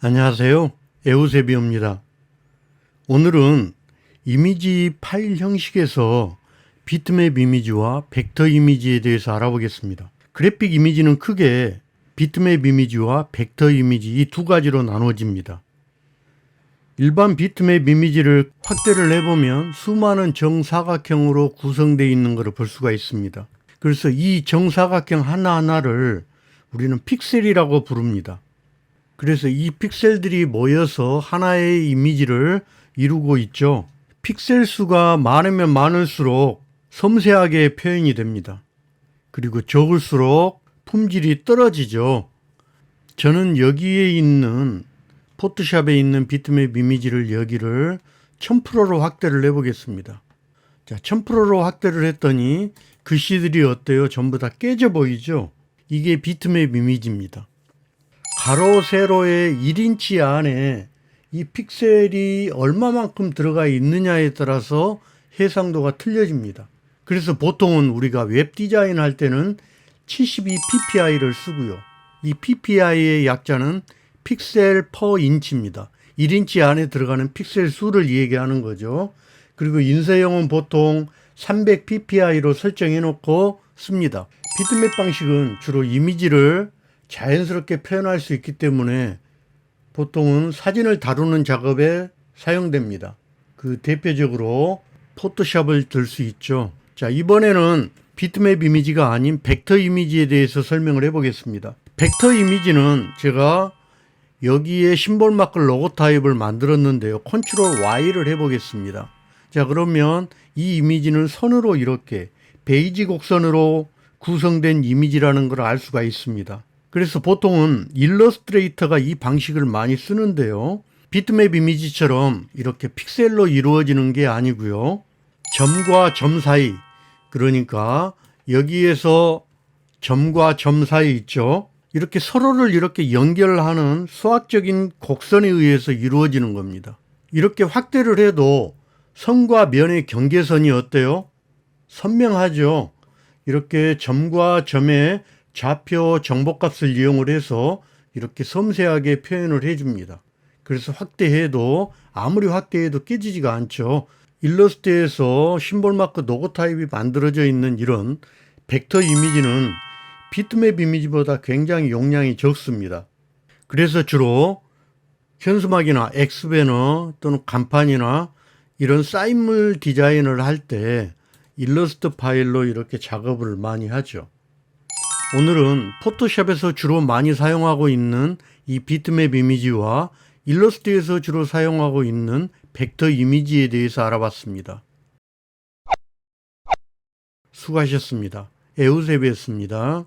안녕하세요. 에우세비입니다. 오늘은 이미지 파일 형식에서 비트맵 이미지와 벡터 이미지에 대해서 알아보겠습니다. 그래픽 이미지는 크게 비트맵 이미지와 벡터 이미지 이 두 가지로 나눠집니다. 일반 비트맵 이미지를 확대를 해보면 수많은 정사각형으로 구성되어 있는 것을 볼 수가 있습니다. 그래서 이 정사각형 하나하나를 우리는 픽셀이라고 부릅니다. 그래서 이 픽셀들이 모여서 하나의 이미지를 이루고 있죠. 픽셀 수가 많으면 많을수록 섬세하게 표현이 됩니다. 그리고 적을수록 품질이 떨어지죠. 저는 여기에 있는 포토샵에 있는 비트맵 이미지를 여기를 1000%로 확대를 해보겠습니다. 자, 1000%로 확대를 했더니 글씨들이 어때요? 전부 다 깨져 보이죠? 이게 비트맵 이미지입니다. 가로 세로의 1인치 안에 이 픽셀이 얼마만큼 들어가 있느냐에 따라서 해상도가 틀려집니다. 그래서 보통은 우리가 웹 디자인 할 때는 72 ppi를 쓰고요. 이 pp이의 약자는 픽셀 퍼 인치입니다. 1인치 안에 들어가는 픽셀 수를 얘기하는 거죠. 그리고 인쇄용은 보통 300 ppi로 설정해 놓고 씁니다. 비트맵 방식은 주로 이미지를 자연스럽게 표현할 수 있기 때문에 보통은 사진을 다루는 작업에 사용됩니다. 그 대표적으로 포토샵을 들 수 있죠. 자, 이번에는 비트맵 이미지가 아닌 벡터 이미지에 대해서 설명을 해 보겠습니다. 벡터 이미지는 제가 여기에 심볼 마크 로고 타입을 만들었는데요. 컨트롤 Y를 해 보겠습니다. 자, 그러면 이 이미지는 선으로 이렇게 베이지 곡선으로 구성된 이미지라는 걸 알 수가 있습니다. 그래서 보통은 일러스트레이터가 이 방식을 많이 쓰는데요. 비트맵 이미지처럼 이렇게 픽셀로 이루어지는 게 아니고요. 점과 점 사이, 그러니까 여기에서 점과 점 사이 있죠. 이렇게 서로를 이렇게 연결하는 수학적인 곡선에 의해서 이루어지는 겁니다. 이렇게 확대를 해도 선과 면의 경계선이 어때요? 선명하죠. 이렇게 점과 점의 좌표 정보값을 이용을 해서 이렇게 섬세하게 표현을 해줍니다. 그래서 확대해도 아무리 확대해도 깨지지가 않죠. 일러스트에서 심볼 마크 로고 타입이 만들어져 있는 이런 벡터 이미지는 비트맵 이미지보다 굉장히 용량이 적습니다. 그래서 주로 현수막이나 엑스배너 또는 간판이나 이런 사인물 디자인을 할 때 일러스트 파일로 이렇게 작업을 많이 하죠. 오늘은 포토샵에서 주로 많이 사용하고 있는 이 비트맵 이미지와 일러스트에서 주로 사용하고 있는 벡터 이미지에 대해서 알아봤습니다. 수고하셨습니다. 에우세비였습니다.